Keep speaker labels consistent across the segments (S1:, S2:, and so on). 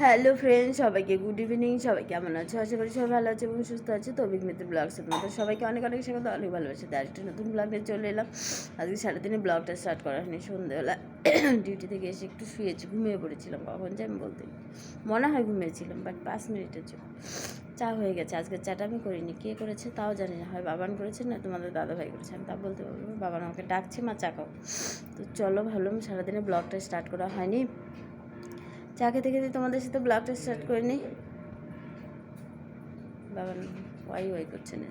S1: Hello friend সবাইকে good evening সবাই কেমন আছো? আশা করি সবাই ভালো আছে এবং সুস্থ আছে। তো অভিজ্ঞতা ব্লগসে তোমাদের সবাইকে অনেক অনেক স্বাগত, অনেক ভালোবাসে। তার একটা নতুন ব্লগ চলে এলাম। আজকে সারাদিনে ব্লগটা স্টার্ট করা হয়নি সন্ধ্যেবেলা। ডিউটি থেকে এসে একটু শুয়েছি, ঘুমিয়ে পড়েছিলাম, কখন যে আমি বলতে মনে হয় ঘুমিয়েছিলাম বাট পাঁচ মিনিটের জন্য। চা হয়ে গেছে, আজকে চাটা আমি করিনি। কে করেছে তাও জানি না, হয় বাবান করেছে না তোমাদের দাদা ভাই করেছে, আমি তা বলতে পারব। বাবান আমাকে ডাকছে, মা চা খাও। তো চলো ভাবলাম সারাদিনে ব্লগটা স্টার্ট করা হয়নি। চা খেতে খেতে তোমাদের সাথে ব্লগটা স্টার্ট করে নিই। বাবা ওয়াই ওয়াই করছে না?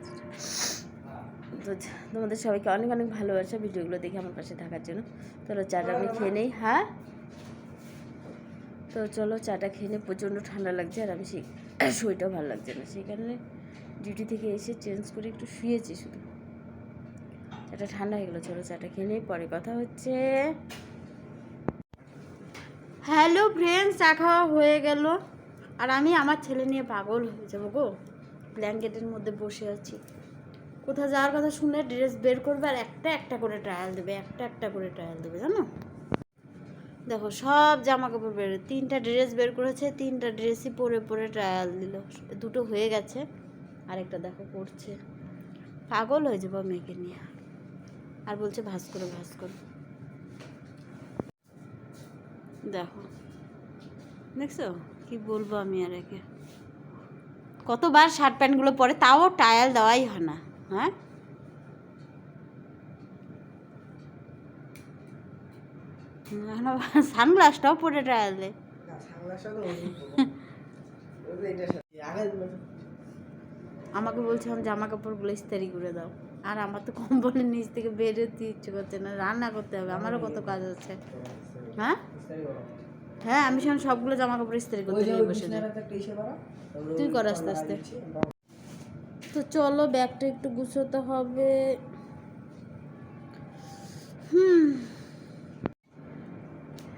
S1: তো তোমাদের সবাইকে অনেক অনেক ভালোবাসা ভিডিওগুলো দেখে আমার পাশে থাকার জন্য। চলো চাটা আমি খেয়ে নেই হ্যাঁ? তো চলো চাটা খেয়ে নিই, প্রচণ্ড ঠান্ডা লাগছে আর আমি সেই শরীরটাও ভালো লাগছে না। সেই কারণে ডিউটি থেকে এসে চেঞ্জ করে একটু শুয়েছি শুধু। চাটা ঠান্ডা হয়ে গেলো, চলো চাটা খেয়ে নিই, পরে কথা হচ্ছে। হ্যালো ফ্রেন্ডস খাওয়া হয়ে গেল। আর আমি আমার ছেলে নিয়ে পাগল হয়ে যাব গো। ব্ল্যাঙ্কেটের মধ্যে বসে আছি। কোথাও যাওয়ার কথা শুনে ড্রেস বের করবে আর একটা একটা করে ট্রায়াল দেবে, একটা একটা করে ট্রায়াল দেবে, জানো? দেখো, সব জামা কাপড় বের তিনটা ড্রেস বের করেছে, তিনটা ড্রেসই পরে পরে ট্রায়াল দিল। দুটো হয়ে গেছে, আরেকটা দেখো করছে পাগল হয়ে যাব মেয়েকে নিয়ে। আর বলছে ভাস করো ভাস করো। দেখো। দেখছ? কি বলব আমি আর একে? কতবার শার্ট প্যান্টগুলো পরে তাও টায়াল দেওয়াই হয় না হ্যাঁ? সানগ্লাসটাও পরে টায়াল দেয় আমাকে বলছে আমি জামা কাপড়গুলো ইস্তারি করে দাও। আর আমার তো কম্বলের নিচ থেকে বেরোতে ইচ্ছে করছে না রান্না করতে হবে। আমারও কত কাজ আছে। হ্যাঁ? হ্যাঁ আমি সেখানে সবগুলো জামা কাপড় ইস্তারি করতে নিয়ে বসে যাই। তুই কর আস্তে আস্তে। তো চলো ব্যাগটা একটু গুছোতে হবে। হুম।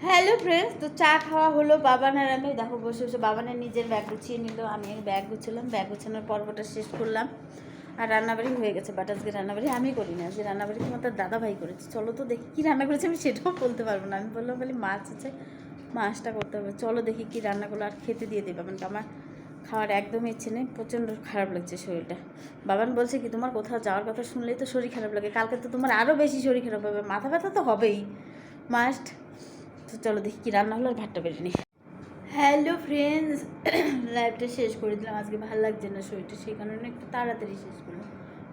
S1: হ্যালো ফ্রেন্ডস তো চা খাওয়া হলো বাবানের আমি। দেখো বসে বসে বাবানের নিজের ব্যাগ গুছিয়ে নিল আমি ব্যাগ গুছলাম। ব্যাগ গুছানোর পর্বটা শেষ করলাম। আর রান্নাবাড়ি হয়ে গেছে বাট আজকে রান্নাবাড়ি আমি করি না আজকে রান্নাবাড়ি তোমার তার দাদা ভাই করেছে। চলো তো দেখি কী রান্না করেছে, আমি সেটাও বলতে পারব না। আমি বললাম বলি মাছ আছে, মাছটা করতে হবে। চলো দেখি কী রান্না করল আর খেতে দিয়ে দেবে মানে আমার খাওয়ার একদমই ইচ্ছে নেই, প্রচণ্ড খারাপ লাগছে শরীরটা। বাবান বলছে কি, তোমার কোথাও যাওয়ার কথা শুনলেই তো শরীর খারাপ লাগে। কালকে তো তোমার আরও বেশি শরীর খারাপ হবে। মাথা ব্যথা তো হবেই। মাস্ট তো চলো দেখি কী রান্না হলো আর ভাতটা বেড়ে নিই। হ্যালো ফ্রেন্ডস, লাইভটা শেষ করে দিলাম। আজকে ভালো লাগছে না শরীরটা, সেই কারণে একটু তাড়াতাড়ি শেষ করলাম।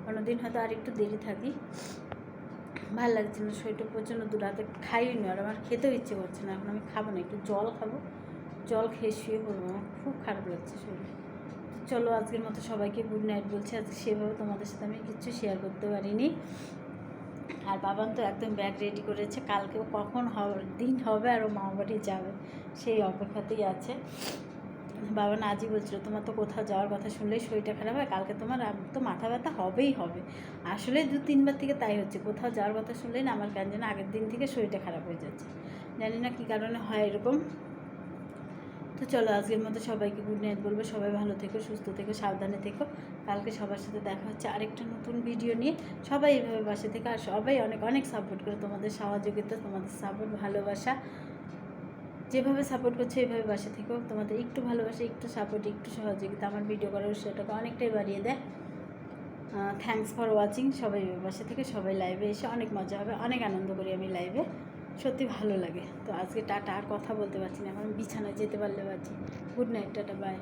S1: অন্যদিন হয়তো আর একটু দেরি থাকি। ভালো লাগছে না শরীরটা, প্রচণ্ড দু রাতে খাইনি আর আমার খেতেও ইচ্ছে করছে না। এখন আমি খাব না, একটু জল খাব। জল খেয়ে শুয়ে পড়ব, আমার খুব খারাপ লাগছে শরীর। চলো আজকের মতো সবাইকে গুড নাইট বলছি। আজকে সেভাবে তোমাদের সাথে আমি কিচ্ছু শেয়ার করতে পারিনি। আর বাবান তো একদম ব্যাগ রেডি করেছে। কালকেও কখন দিন হবে আর ও মামাবাড়ি যাবে। সেই অপেক্ষাতেই আছে। বাবা আজই বলছিল, তোমার তো কোথাও যাওয়ার কথা শুনলেই শরীরটা খারাপ হয়। কালকে তোমার তো মাথা ব্যথা হবেই হবে। আসলে দু তিনবার থেকে তাই হচ্ছে। কোথাও যাওয়ার কথা শুনলেই না আমার কেন যেন আগের দিন থেকে শরীরটা খারাপ হয়ে যাচ্ছে। জানি না কী কারণে হয় এরকম। তো চলো, আজকের মতো সবাইকে গুড নাইট বলব। সবাই ভালো থেকো, সুস্থ থেকো, সাবধানে থেকো। কালকে সবার সাথে দেখা হচ্ছে আরেকটা নতুন ভিডিও নিয়ে। সবাই এভাবে বাসে থেকে আর সবাই অনেক অনেক সাপোর্ট করে। তোমাদের সহযোগিতা, তোমাদের সাপোর্ট ভালোবাসা। যেভাবে সাপোর্ট করছে এইভাবে বাসে থেকেও তোমাদের একটু ভালোবাসা, একটু সাপোর্ট একটু সহযোগিতা আমার ভিডিও করার সেটাকে অনেকটাই বাড়িয়ে দেয়। থ্যাংকস ফর ওয়াচিং সবাই এভাবে বাসে থেকে, সবাই লাইভে এসে অনেক মজা হবে, অনেক আনন্দ করি আমি লাইভে সত্যি ভালো লাগে। তো আজকে টাটা, আর কথা বলতে পারছি না। এখন বিছানায় যেতে পারলে পারছি। Good night tata bye